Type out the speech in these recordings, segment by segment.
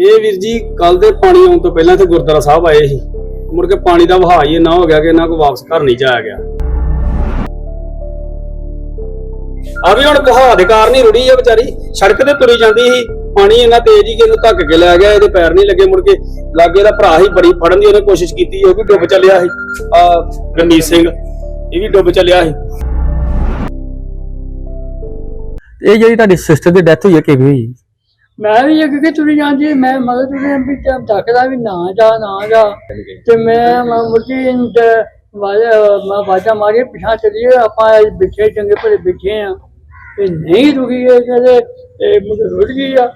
ਇਹ ਵੀਰ ਜੀ ਕੱਲ ਦੇ ਪਾਣੀ ਆਉਣ ਤੋਂ ਪਹਿਲਾਂ ਤੇ ਗੁਰਦੁਆਰਾ ਸਾਹਿਬ ਆਏ ਸੀ। ਮੁੜ ਕੇ ਪਾਣੀ ਦਾ ਵਹਾਅ ਹੀ ਨਾ ਹੋ ਗਿਆ ਕਿ ਇਹਨਾਂ ਕੋ ਵਾਪਸ ਘਰ ਨਹੀਂ ਜਾਇਆ ਗਿਆ। ਆ ਵੀ ਹੁਣ ਵਹਾਅ ਦੇ ਕਾਰਨ ਹੀ ਰੁੜੀ ਆ ਵਿਚਾਰੀ। ਸੜਕ ਤੇ ਤੁਰੀ ਜਾਂਦੀ ਸੀ। ਪਾਣੀ ਇੰਨਾ ਤੇਜ਼ ਹੀ ਕਿ ਇਹਨੂੰ ਧੱਕ ਕੇ ਲੈ ਗਿਆ, ਇਹਦੇ ਪੈਰ ਨਹੀਂ ਲੱਗੇ ਮੁੜ ਕੇ। ਲਾਗੇ ਦਾ ਭਰਾ ਹੀ ਬੜੀ ਫੜਨ ਦੀ ਉਹਨੇ ਕੋਸ਼ਿਸ਼ ਕੀਤੀ, ਉਹ ਵੀ ਡੁੱਬ ਚੱਲਿਆ ਸੀ। ਆ ਰਣਜੀਤ ਸਿੰਘ, ਇਹ ਵੀ ਡੁੱਬ ਚੱਲਿਆ ਸੀ। ਇਹ ਜਿਹੜੀ ਤੁਹਾਡੀ ਸਿਸਟਰ ਦੀ ਡੈਥ ਹੋਈ ਹੈ ਕਿਵੇਂ ਹੋਈ? ਮੈਂ ਵੀ ਅੱਗੇ ਕਿ ਤੁਰੀ ਜਾਂਦੀ ਮੈਂ ਮਗਰ ਤੁਰੀ ਵੀ ਟਾਈਮ ਤੱਕਦਾ ਵੀ ਨਾ ਜਾ ਨਾ ਜਾ। ਤੇ ਮੈਂ ਮੈਂ ਵਾਜਾ ਮੈਂ ਵਾਜਾ ਮਾਰੀ ਪਿਛਾ ਚਲੀਏ ਆਪਾਂ ਅੱਜ ਬਿਠੇ ਚੰਗੇ ਭਲੇ ਬਿਠੇ ਆ। ਤੇ ਨਹੀਂ ਰੁਕੀ ਇਹ ਕਹਿੰਦੇ ਇਹ ਮੁझे ਰੁੜ ਗਈ ਆ।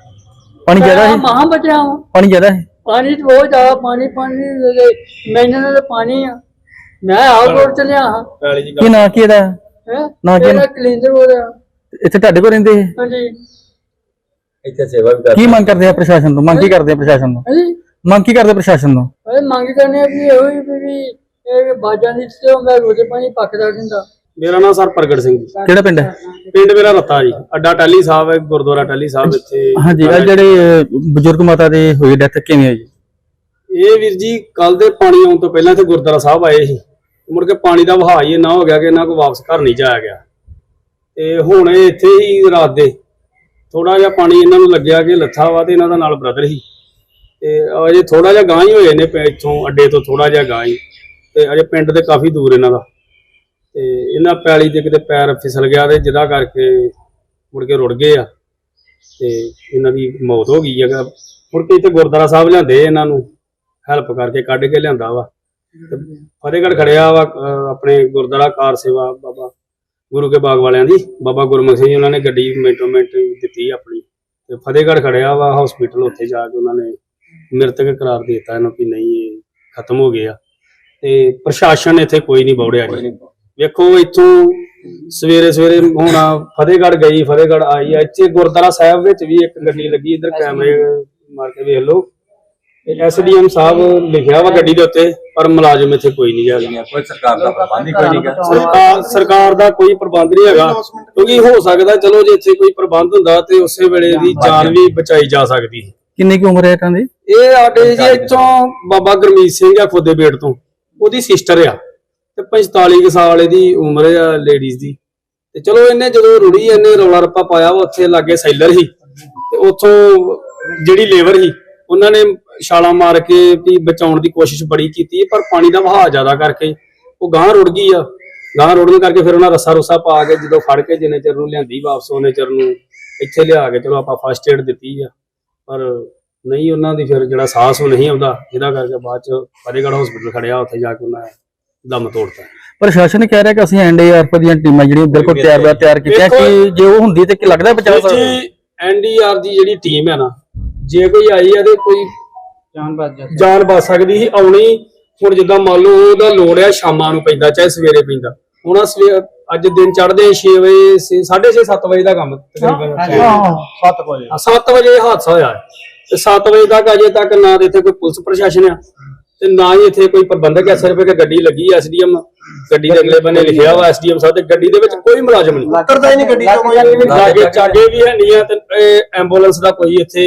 ਪਾਣੀ ਜ਼ਿਆਦਾ ਹੈ ਮਹਾਂ ਬਚਿਆ ਵਾਂ। ਪਾਣੀ ਜ਼ਿਆਦਾ ਹੈ ਪਾਣੀ ਤਾਂ ਬਹੁਤ ਜ਼ਿਆਦਾ ਪਾਣੀ ਪਾਣੀ ਮੈਨਾਂ ਦਾ ਪਾਣੀ ਆ। ਮੈਂ ਆਪ ਰੋਡ ਚਲਿਆ ਹਾਂ। ਕੀ ਨਾਂ ਕੀ ਇਹਦਾ? ਹੈ? ਨਾ। ਇਹਦਾ? ਕਲੀਨਰ ਹੋ ਰਿਹਾ। ਇੱਥੇ ਤੁਹਾਡੇ ਕੋਲ ਰਹਿੰਦੇ? ਹਾਂਜੀ। ਇੱਥੇ ਸੇਵਾ ਵੀ ਕਰ ਕੀ ਮੰਗ ਕਰਦੇ ਆ ਪ੍ਰਸ਼ਾਸਨ ਤੋਂ? ਮੰਗ ਕੀ ਕਰਦੇ ਆ ਪ੍ਰਸ਼ਾਸਨ ਤੋਂ? ਹਾਂਜੀ। ਮੰਗ ਕੀ ਕਰਦੇ ਪ੍ਰਸ਼ਾਸਨ ਤੋਂ? ਇਹ ਮੰਗ ਕਰਨੇ ਆ ਵੀ ਇਹੋ ਹੀ ਵੀ ਵੀ ਇਹ ਬਾਜਾਂ ਦੀ ਤੇ ਮੈਂ ਰੋਜ਼ੇ ਪਾਣੀ ਪੱਕਦਾ ਰਹਿੰਦਾ। ਮੇਰਾ ਨਾਮ ਸਰ ਪ੍ਰਗਟ ਸਿੰਘ ਜੀ। ਕਿਹੜਾ ਪਿੰਡ ਹੈ? ਪਿੰਡ ਮੇਰਾ ਰੱਤਾ ਜੀ। ਅੱਡਾ ਟਾਲੀ ਸਾਹਿਬ ਹੈ ਗੁਰਦੁਆਰਾ ਟਾਲੀ ਸਾਹਿਬ ਇੱਥੇ। ਹਾਂਜੀ ਇਹ ਜਿਹੜੇ ਅਹ, ਬਜ਼ੁਰਗ ਮਾਤਾ ਦੇ ਹੋਈ ਡੈਥ ਕਿਵੇਂ ਹੋਈ? ਇਹ ਵੀਰ ਜੀ ਕੱਲ ਦੇ ਪਾਣੀ ਆਉਣ ਤੋਂ ਪਹਿਲਾਂ ਤੇ ਗੁਰਦੁਆਰਾ ਸਾਹਿਬ ਆਏ ਸੀ। ਮੁੜ ਕੇ ਪਾਣੀ ਦਾ ਵਹਾਅ ਹੀ ਨਾ ਹੋ ਗਿਆ ਕਿ ਇਹਨਾਂ ਕੋ ਵਾਪਸ ਘਰ ਨਹੀਂ ਜਾਇਆ ਗਿਆ। ਤੇ ਹੁਣ ਇਹ ਇੱਥੇ ਹੀ ਰਾਤ ਦੇ ਥੋੜਾ ਜਿਹਾ ਪਾਣੀ ਇਹਨਾਂ ਨੂੰ ਲੱਗਿਆ ਕਿ ਲੱਥਾ ਵਾ ਤੇ ਇਹਨਾਂ ਦਾ ਨਾਲ ਬ੍ਰਦਰ ਹੀ ਤੇ ਅਜੇ ਥੋੜਾ ਜਿਹਾ ਗਾਂ ਹੀ ਹੋਏ ਨੇ ਇੱਥੋਂ ਅੱਡੇ ਤੋਂ ਥੋੜਾ ਜਿਹਾ ਗਾਂ ਹੀ। ਤੇ ਅਜੇ ਪਿੰਡ ਦੇ ਕਾਫੀ ਦੂਰ ਇਹਨਾਂ ਦਾ। ਤੇ ਇਹਨਾਂ ਪੈਲੀ ਦੇ ਕਿਤੇ ਪੈਰ ਫਿਸਲ ਗਿਆ ਤੇ ਜਿਹਦਾ ਕਰਕੇ ਮੁੜ ਕੇ ਰੁੜ ਗਏ ਆ। ਤੇ ਇਹਨਾਂ ਦੀ ਮੌਤ ਹੋ ਗਈ ਹੈਗਾ ਮੁੜ ਕੇ ਇੱਥੇ ਗੁਰਦੁਆਰਾ ਸਾਹਿਬ ਲਿਆਂਦੇ ਇਹਨਾਂ ਨੂੰ। ਹੈਲਪ ਕਰਕੇ ਕੱਢ ਕੇ ਲਿਆਂਦਾ ਵਾ। ਫਤਿਹਗੜ੍ਹ ਖੜਿਆ ਵਾ ਆਪਣੇ ਗੁਰਦੁਆਰਾ ਕਾਰ ਸੇਵਾ ਗੁਰੂ ਕੇ ਬਾਗ ਵਾਲਿਆਂ ਦੀ। ਬਾਬਾ ਗੁਰਮੁਖ ਸਿੰਘ ਜੀ ਉਹਨਾਂ ਨੇ ਗੱਡੀ ਮਿੰਟੋ ਮਿੰਟ ਦਿੱਤੀ ਆਪਣੀ। ਤੇ ਫਤਿਹਗੜ੍ਹ ਖੜਿਆ ਵਾ ਹਸਪੀਟਲ ਉੱਥੇ ਜਾ ਕੇ ਉਹਨਾਂ ਨੇ ਮ੍ਰਿਤਕ ਕਰਾਰ ਦੇ ਦਿੱਤਾ ਇਹਨੂੰ ਕਿ ਨਹੀਂ, ਇਹ ਖਤਮ ਹੋ ਗਿਆ। ਤੇ ਪ੍ਰਸ਼ਾਸਨ ਇੱਥੇ ਕੋਈ ਨਹੀਂ ਬੌੜਿਆ ਜੀ। ਵੇਖੋ ਇੱਥੋਂ ਸਵੇਰੇ ਸਵੇਰੇ ਹੁਣ ਫਤਿਹਗੜ੍ਹ ਗਈ, ਫਤਿਹਗੜ੍ਹ ਆਈ ਇੱਥੇ ਗੁਰਦੁਆਰਾ ਸਾਹਿਬ ਵਿੱਚ ਵੀ ਇੱਕ ਗੱਡੀ ਲੱਗੀ, ਇੱਧਰ ਕੈਮਰੇ ਮਾਰ ਕੇ ਵੇਖ ਲਓ। ਐਸਡੀਐਮ ਸਾਹਿਬ ਲਿਖਿਆ ਵਾ ਗੱਡੀ ਦੇ ਉੱਤੇ ਪਰ ਮੁਲਾਜ਼ਮ ਇੱਥੇ ਕੋਈ ਨਹੀਂ ਹੈਗਾ। ਕੋਈ ਸਰਕਾਰ ਦਾ ਪ੍ਰਬੰਧ ਹੀ ਕੋਈ ਨਹੀਂ ਗਾ ਸਰਕਾਰ ਸਰਕਾਰ ਦਾ ਕੋਈ ਪ੍ਰਬੰਧ ਨਹੀਂ ਹੈਗਾ ਕਿਉਂਕਿ ਹੋ ਸਕਦਾ ਚਲੋ ਜੇ ਇੱਥੇ ਕੋਈ ਪ੍ਰਬੰਧ ਹੁੰਦਾ ਤੇ ਉਸੇ ਵੇਲੇ ਦੀ ਜਾਨ ਵੀ ਬਚਾਈ ਜਾ ਸਕਦੀ ਸੀ। ਕਿੰਨੀ ਕੁ ਉਮਰ ਹੈ ਇਹਨਾਂ ਦੀ? ਇਹ ਸਾਡੇ ਜੀ ਇੱਥੋਂ ਬਾਬਾ ਗੁਰਮੀਤ ਸਿੰਘ ਆ ਖੋਦੇ ਬੇਟ ਤੋਂ। ਉਹਦੀ ਸਿਸਟਰ ਆ। ਤੇ 45 ਕੁ ਸਾਲ ਇਹਦੀ ਉਮਰ ਆ ਲੇਡੀਜ਼ ਦੀ। ਤੇ ਚਲੋ ਇਹਨੇ ਜਦੋਂ ਰੁੜੀ ਇਹਨੇ ਰੌਲਾ ਰੱਪਾ ਪਾਇਆ ਵਾ ਉੱਥੇ ਲਾਗੇ ਸੈਲਰ ਸੀ। ਤੇ ਉੱਥੋਂ ਜਿਹੜੀ ਲੇਬਰ ਸੀ ਉਹਨਾਂ ਨੇ ਛਾਲਾਂ ਮਾਰ ਕੇ ਵੀ ਬਚਾਉਣ ਦੀ ਕੋਸ਼ਿਸ਼ ਬੜੀ ਕੀਤੀ ਪਰ ਪਾਣੀ ਦਾ ਵਹਾਅ ਜ਼ਿਆਦਾ ਕਰਕੇ ਉਹ ਗਾਂ ਰੁੜ ਗਈ ਆ। ਗਾਂ ਰੁੜਨ ਕਰਕੇ ਫਿਰ ਉਹਨਾਂ ਰੱਸਾ ਰੁੱਸਾ ਪਾ ਕੇ ਜਦੋਂ ਫੜ ਕੇ ਜਿੰਨੇ ਚਿਰ ਨੂੰ ਲਿਆਂਦੀ ਵਾਪਸ ਉਹਨੇ ਚਿਰ ਨੂੰ ਇੱਥੇ ਲਿਆ ਕੇ ਚਲੋ ਆਪਾਂ ਫਸਟ ਏਡ ਦਿੱਤੀ ਆ। ਪਰ ਨਹੀਂ ਉਹਨਾਂ ਦੀ ਫਿਰ ਜਿਹੜਾ ਸਾਹਸ ਉਹ ਨਹੀਂ ਆਉਂਦਾ ਜਿਹਦਾ ਕਰਕੇ ਬਾਅਦ ਚ ਫਤਿਹਗੜ੍ਹ ਹਸਪੀਟਲ ਖੜਿਆ ਉੱਥੇ ਜਾ ਕੇ ਉਹਨਾਂ ਦਮ ਤੋੜਤਾ। ਪ੍ਰਸ਼ਾਸਨ ਕਹਿ ਰਿਹਾ ਕਿ ਅਸੀਂ ਐਨਡੀਆਰਐਫ ਦੀਆਂ ਟੀਮਾਂ ਜਿਹੜੀਆਂ ਬਿਲਕੁਲ ਤਿਆਰ ਤਿਆਰ ਕੀਤੀਆਂ ਕਿ ਜੇ ਉਹ ਹੁੰਦੀ ਤੇ ਕੀ ਲੱਗਦਾ ਬਚਾ ਸਕਦਾ ਐਨਡੀਆਰ ਦੀ ਜਿਹੜੀ ਟੀਮ ਹੈ ਨਾ ਜੇ ਕੋਈ ਆਈ ਆ ਤੇ ਕੋਈ ਜਾਨ ਬਾਜ ਜਾਨ ਬਚ ਸਕਦੀ ਸੀ ਆਉਣੀ ਹੁਣ ਜਿੱਦਾਂ ਮੰਨ ਲਓ ਉਹਦਾ ਲੋੜ ਆ ਸ਼ਾਮਾਂ ਨੂੰ ਪੈਂਦਾ ਚਾਹੇ ਸਵੇਰੇ ਪੈਂਦਾ। ਹੁਣ ਅੱਜ ਦਿਨ ਚੜ੍ਹਦੇ 6 ਵਜੇ 6:30 7 ਵਜੇ ਦਾ ਕੰਮ ਤਕਰੀਬਨ। 7 ਵਜੇ। 7 ਵਜੇ ਹਾਦਸਾ ਹੋਇਆ ਹੈ। ਤੇ 7 ਵਜੇ ਤੱਕ ਅਜੇ ਤੱਕ ਨਾ ਇੱਥੇ ਕੋਈ ਪੁਲਿਸ ਪ੍ਰਸ਼ਾਸਨ ਆ ਤੇ ਨਾ ਹੀ ਇੱਥੇ ਕੋਈ ਪ੍ਰਬੰਧਕ ਹੈ ਸਿਰਫ ਇੱਕ ਗੱਡੀ ਲੱਗੀ ਐਸਡੀਐਮ ਗੱਡੀ ਦੇ ਅਗਲੇ ਬੰਨੇ ਲਿਖਿਆ ਵਾ ਐਸਡੀਐਮ ਸਾਹਿਬ ਤੇ ਗੱਡੀ ਦੇ ਵਿੱਚ ਕੋਈ ਮੁਲਾਜ਼ਮ ਨਹੀਂ। ਉਤਰਦਾ ਹੀ ਨਹੀਂ ਗੱਡੀ ਤੋਂ ਲਾਗੇ ਚਾਗੇ ਵੀ ਹੈ ਨਹੀਂ ਆ ਤੇ ਐਂਬੂਲੈਂਸ ਦਾ ਕੋਈ ਇੱਥੇ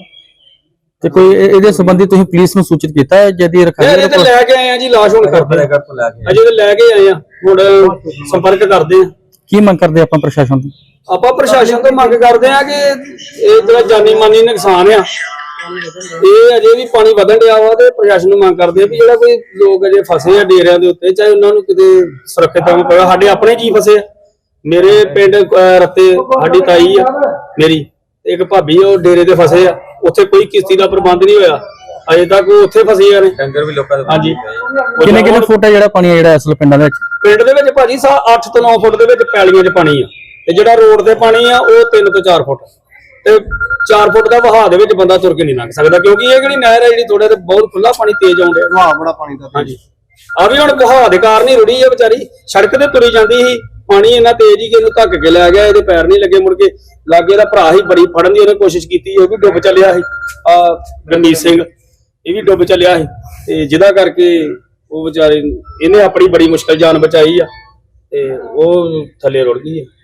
ਤੇ ਕੋਈ ਇਹ- ਇਹਦੇ ਸੰਬੰਧੀ ਤੁਸੀਂ ਪੁਲਿਸ ਨੂੰ ਸੂਚਿਤ ਕੀਤਾ ਹੈ? ਜਦੀ ਯਾਰ ਇਹ ਤੇ ਲੈ ਕੇ ਆਏ ਆ ਜੀ ਲਾਸ਼ ਹੁਣ ਕਰਦੇ ਆ। ਘਰ ਤੋਂ ਲੈ ਕੇ ਅਜੇ ਤੇ ਲੈ ਕੇ ਆਏ ਆ ਹੁਣ ਸੰਪਰਕ ਕਰਦੇ ਆ। ਕੀ ਮੰਗ ਕਰਦੇ ਆਪਾਂ ਪ੍ਰਸ਼ਾਸਨ ਤੋਂ? ਆਪਾਂ ਪ੍ਰਸ਼ਾਸਨ ਤੋਂ ਮੰਗ ਕਰਦੇ ਆ ਕਿ ਇਹ ਜਿਹੜਾ ਜਾਨੀ ਮਾਨੀ ਨੁਕਸਾਨ ਆ ਇਹ ਅਜੇ ਵੀ ਪਾਣੀ ਵਧਣ ਡਿਆ ਵਾ ਤੇ ਪ੍ਰਸ਼ਾਸਨ ਨੂੰ ਮੰਗ ਕਰਦੇ ਆ ਵੀ ਜਿਹੜਾ ਕੋਈ ਲੋਕ ਅਜੇ ਫਸੇ ਆ ਡੇਰਿਆਂ ਦੇ ਉੱਤੇ ਚਾਹੇ ਉਹਨਾਂ ਨੂੰ ਕਿਤੇ ਸੁਰੱਖਿਅਤ ਥਾਂ ਪਵੇ ਸਾਡੇ ਆਪਣੇ ਜੀ ਫਸੇ ਆ। ਮੇਰੇ ਪਿੰਡ ਅਹ, ਰੱਤੇ ਸਾਡੀ ਤਾਈ ਆ ਮੇਰੀ। ਇੱਕ ਭਾਬੀ ਆ, ਉਹ ਡੇਰੇ ਤੇ ਫਸੇ ਆ। ਉੱਥੇ ਕੋਈ ਕਿਸ਼ਤੀ ਦਾ ਪ੍ਰਬੰਧ ਨਹੀਂ ਹੋਇਆ। ਅਜੇ ਤੱਕ ਉਹ ਉੱਥੇ ਫਸੇ ਆ ਨੇ ਡੰਗਰ ਵੀ ਲੋਕਾਂ ਦੇ ਹਾਂਜੀ। ਕਿੰਨੇ ਕਿੰਨੇ ਫੁੱਟ ਹੈ ਜਿਹੜਾ ਪਾਣੀ ਹੈ ਜਿਹੜਾ ਅਸਲ ਪਿੰਡਾਂ ਦੇ ਵਿੱਚ? ਪਿੰਡ ਦੇ ਵਿੱਚ ਭਾਜੀ ਸਾ 8 ਤੋਂ 9 ਫੁੱਟ ਦੇ ਵਿੱਚ ਪੈਲੀਆਂ 'ਚ ਪਾਣੀ ਆ। ਤੇ ਜਿਹੜਾ ਰੋਡ ਤੇ ਪਾਣੀ ਆ ਉਹ 3 ਤੋਂ 4 ਫੁੱਟ। ਤੇ 4 ਫੁੱਟ ਦਾ ਵਹਾਅ ਦੇ ਵਿੱਚ ਬੰਦਾ ਤੁਰ ਕੇ ਨਹੀਂ ਲੰਘ ਸਕਦਾ ਕਿਉਂਕਿ ਇਹ ਜਿਹੜੀ ਨਹਿਰ ਹੈ ਜਿਹੜੀ ਥੋੜੇ ਤੇ ਬਹੁਤ ਖੁੱਲਾ ਪਾਣੀ ਤੇਜ਼ ਆਉਂਦਾ ਵਾਹ ਬੜਾ ਪਾਣੀ ਦਾ ਹਾਂਜੀ। ਆ ਵੀ ਹੁਣ ਵਹਾਅ ਦੇ ਕਾਰਨ ਹੀ ਰੁੜੀ ਹੈ ਵਿਚਾਰੀ। ਸੜਕ ਤੇ ਤੁਰੀ ਜਾਂਦੀ ਸੀ। ਪਾਣੀ ਇਹਨਾਂ ਤੇਜ਼ ਹੀ ਕਿ ਇਹਨੂੰ ਧੱਕ ਕੇ ਲੈ ਗਿਆ, ਇਹਦੇ ਪੈਰ ਨਹੀਂ ਲੱਗੇ ਮੁੜ ਕੇ। ਲਾਗੇ ਦਾ ਭਰਾ ਹੀ ਬੜੀ ਫੜਨ ਦੀ ਉਹਨੇ ਕੋਸ਼ਿਸ਼ ਕੀਤੀ, ਉਹ ਵੀ ਡੁੱਬ ਚੱਲਿਆ ਸੀ। ਆ, ਰਣਜੀਤ ਸਿੰਘ, ਇਹ ਵੀ ਡੁੱਬ ਚੱਲਿਆ ਸੀ। ਤੇ ਜਿਹਦਾ ਕਰਕੇ ਉਹ ਵਿਚਾਰੇ, ਇਹਨੇ ਆਪਣੀ ਬੜੀ ਮੁਸ਼ਕਲ ਜਾਨ ਬਚਾਈ ਆ, ਤੇ ਉਹ ਥੱਲੇ ਰੁੜ ਗਈ ਆ।